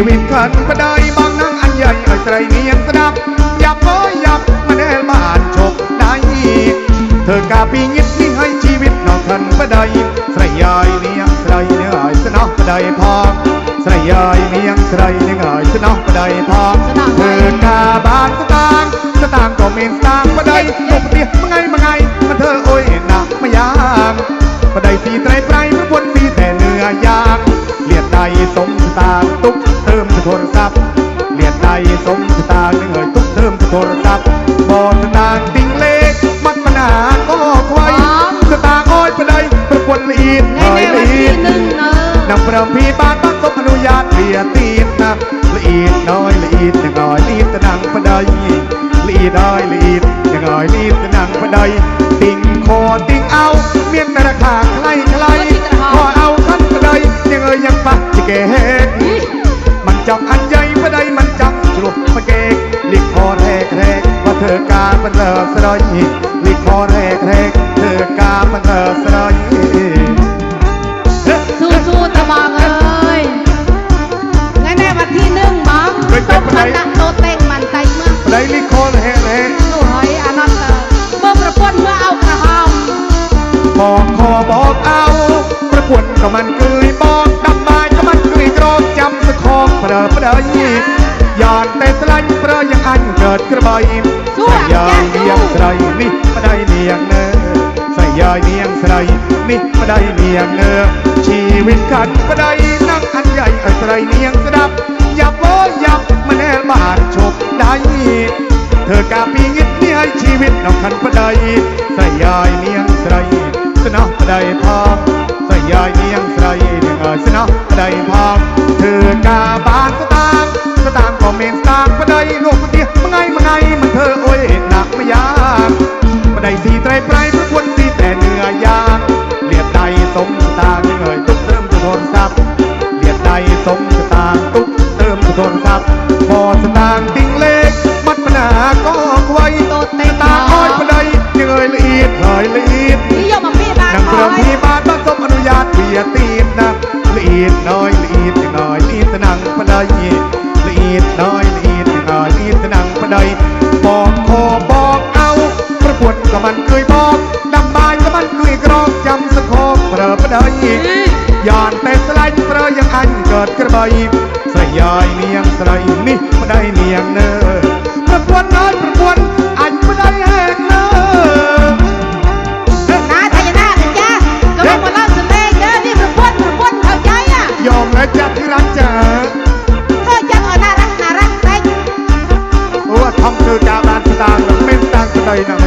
ជីវិតខនបដៃបងនឹងអញ្ញាយឲ្យស្រីមានស្ដាប់យ៉ាប់អើយយ៉ាប់មិនដែលបានឈប់ដៃធ្វើការពីញិតនេះឲ្យជីវិតនងខនបដៃស្រីយាយនាងស្រីនឹងឲ្យស្នោះបដៃផងស្រីយាយនាងស្រីនឹងឲ្យស្នោះបដៃផងធ្វើការបានស្ដាងស្ដាងក៏មានស្ដាងបដៃគុំផ្ទះថ្ងៃមួយថ្ងៃមិនធ្វើអុយណាស់ម្យ៉ាងបដៃពីត្រៃប្រៃប្រពន្ធពីតែលឺអាយ៉ាងលាតដៃសុំស្ដាងទុក มังไงมาเธอโอ้ยหนักมายางบไดสีไตรไพรไม่พ้นมีแต่เนื้อย่างเลียดใดสมสตางค์ตุ๊กเติมโทรศัพท์เลียดใดสมสตางค์เอ่ยตุ๊กเติมโทรศัพท์บอสตางค์ติงเลขมัดมนาก็ควายสตางค์อ้อยไปเลยประกวดละเอียดในเอ่ยในละวันเอีที่ยดหนึ่งเนอะนำประพีบ้านบ้านสมอนุญาตเลียตีนนะละเอียดน้อยละเอียดอย่างน้อยละเอียดตะนังปะไดละเอียดน้อยละเอียดอย่างน้อยละเอียดตะนังปะไดติงคอติงเอาเมียน ไดมันจังฉลุปะเกกลิกคอแรกแรกว่าเธอกาบันเธอสลอยลิกคอแรกแรกเธอกาบันเธอสลอยสู้สู้ๆตะบองเอ้ยในในวันที่หนึ่งมั้งสมคณะโตเต็งมันใจเมื่อไดลิกคอแรกแรกสู้หอยอนันต์เตอร์เมื่อประกวดเมื่อเอากระหอมบอกคอบอกเอาประกวดก็มันเกยบอกดำไม้ องเปรอยานแต่สลันเปรอยังอันเกิดกระบายใส่ยายเนียงใส่นี่มาได้เนียงเนอส่ยาเนียงใส่นี่มาได้เนียงเนอชีวิตขันมาได้นั่งอันใหญ่อันใส่เนียงสดับอยับโอยยับมาแน่บานชกได้เธอกาปีงิดนี่ให้ชีวิตนอกขันปะไดใส่ยายเนียงใส่สนอปะไดพ เมนสตางค์ปะไดลูกปะเตียมังไงมังไงมันเธอโอ้ยหนักไม่ยากปะไดสีไตรไพรพระควรสีแต่เนื้อย่างเลียดใดสมสตางค์เอ่ยตุ๊กเติมโทรศัพท์เลียดใดสมสตางค์ตุ๊กเติมโทรศัพท์พอสตางค์ติงเลขมัดปัญหาก็ไว้โตเต็งตาอ้อยปะไดยังเอ่ยละเอียดเอ่ยละเอียดนิยมมาพี่บ้านนังคเริ่อมยที่บ้านบ้านสมอนุญาตเบียตีนนะละเอียดน้อยละเอียดอย่างน้อยละเอียดตะนังปะไดละเอียดน้อย ยงสลายนี่ไม่ได้นียงเนอประกวนน้อยประกวนอันไม่ได้แหกเนอนาไทยนากันจ้าก็ไม่หมดเล่าสเต็งเด้อนี่ประกวดประกวดเข้าใจอะยอมแล้วจัดที่รักจ๋าเธอจังเออน่ารักน่ารักเต็งโอ้ทำคือกาบานสตางค์หรือไม่สตางค์สไตล์นาง